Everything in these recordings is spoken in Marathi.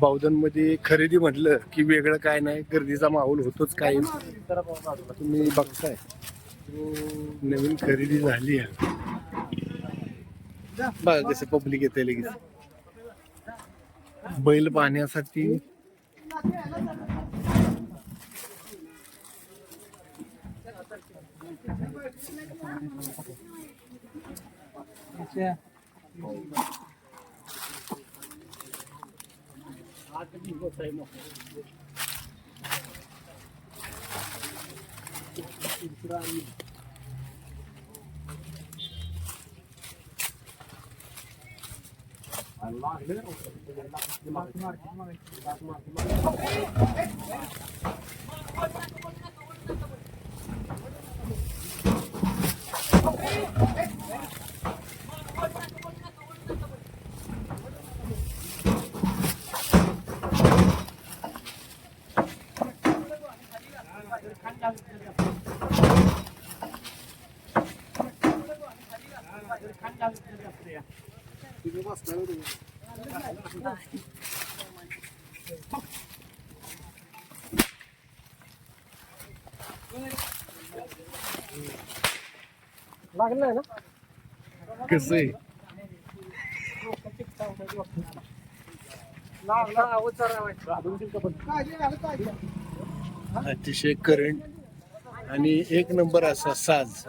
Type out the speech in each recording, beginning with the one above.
बावधनमध्ये खरेदी म्हटलं की वेगळं काय नाही गर्दीचा माहोल होतोच काय तुम्ही बघताय. नवीन खरेदी झाली आहे. बघा कसं पब्लिक येते लगेच. बैल पाहण्यासाठी. आदमी होता है मौका Allah'ın लागलाय ना? कसं आहे? अतिशय करंट आणि एक नंबर असा साज.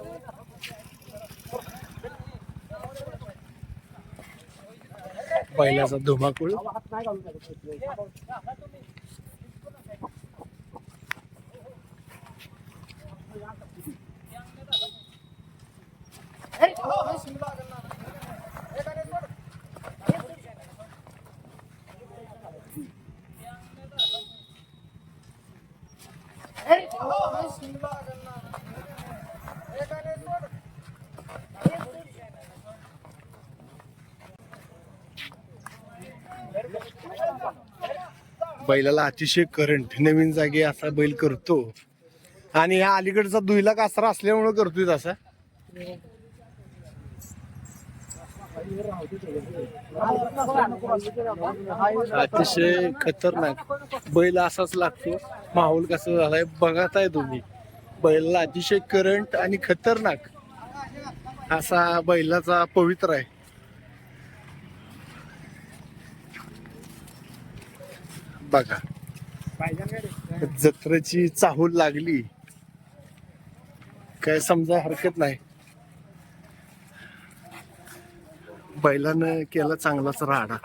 बैलाचा धुमाकूळ. बैलाला अतिशय करंट नवीन जागी असा बैल करतो. आणि ह्या अलीकडचा दुईला कासरा असल्यामुळे करतोय तसा. अतिशय खतरनाक. बैल असाच लागतो. माहोल कसा झालाय बघताय तुम्ही. बैलाला अतिशय करंट आणि खतरनाक असा बैलाचा पवित्र आहे. बघा. जत्रेची चाहूल लागली. काय समजा हरकत नाही. बैलानं केला चांगलाच राडा.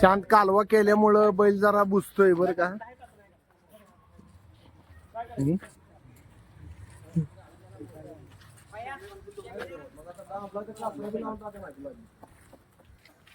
शांत कालवा केल्यामुळं बैल जरा बुजतोय बर का? हम्म.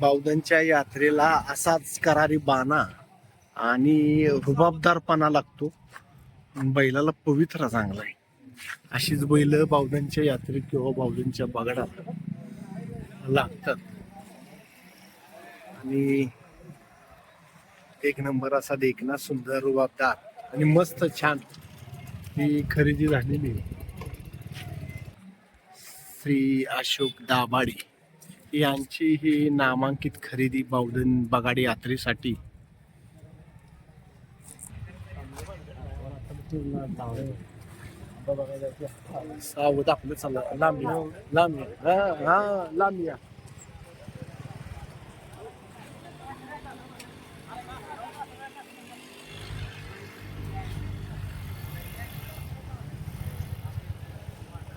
बावधनच्या यात्रेला असाच करारी बाणा आणि रुबाबदारपणा लागतो. बैलाला पवित्रा चांगला आहे. अशीच बैल बावधनच्या यात्रेत किंवा बावधनच्या बगडाला लागतात. आणि एक नंबर असा देखना सुंदर रुबाबदार आणि मस्त छान ही खरेदी झालेली श्री अशोक दाभाडे. यांची ही नामांकित खरेदी बावधन बगाडी यात्रेसाठी.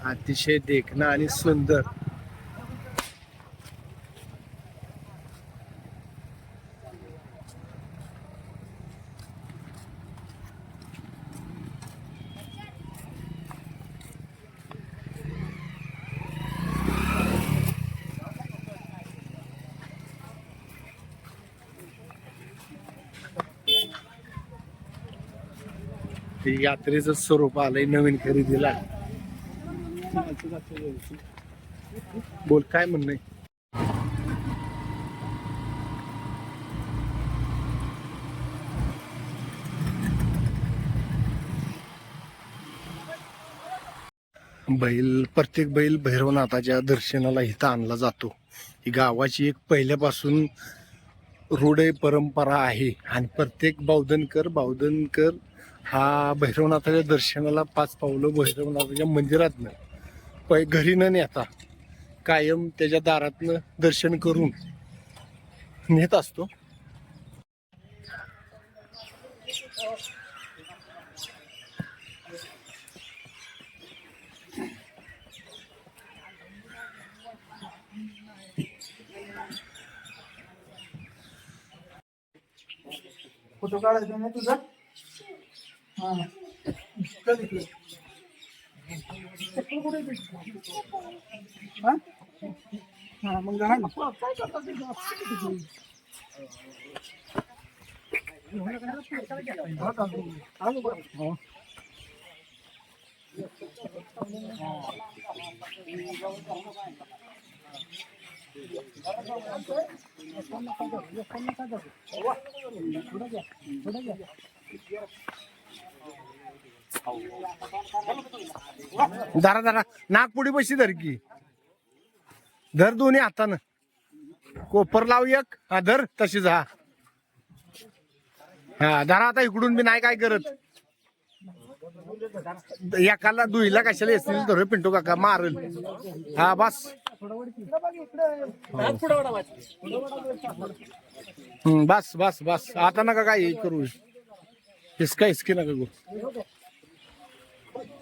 अतिशय देखणं आणि सुंदर. ते यात्रेचं स्वरूप आलंय नवीन खरेदीला. बोल काय म्हणणं बैल प्रत्येक बैल भैरवनाथाच्या दर्शनाला इथं आणला जातो. ही गावाची एक पहिल्यापासून रूढ परंपरा आहे. आणि प्रत्येक बावधनकर बावधनकर हा भैरवनाथाच्या दर्शनाला पाच पावलं भैरवनाथाच्या मंदिरातनं. पै घरी न नेता कायम त्याच्या दारातनं दर्शन करून नेत असतो. फोटो काढायचा ना तुझा? हा चल कुठे हा? धरा धरा नागपुडी बशी धर की. धर दोन्ही हातानं. कोपर लाव एक. हा धर तशीच हा. हा धरा आता इकडून मी नाही काय करत. एकाला दुईला कशाला येतील धर पिंटू काका मारल. हा बस. हम्म, बस बस बस. आता नका काय हे करू. हिसका हिसकी नका करू.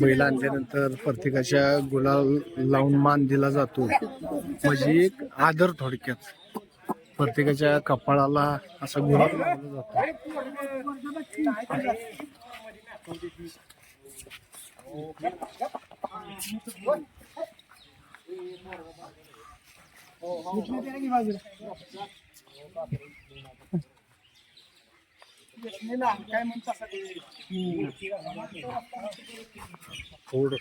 बैल आणल्यानंतर प्रत्येकाच्या गुलाल लावून मान दिला जातो. म्हणजे एक आदर थोडक्यात. प्रत्येकाच्या कपाळाला असा गुलाल लावला जातो. కోల్డ్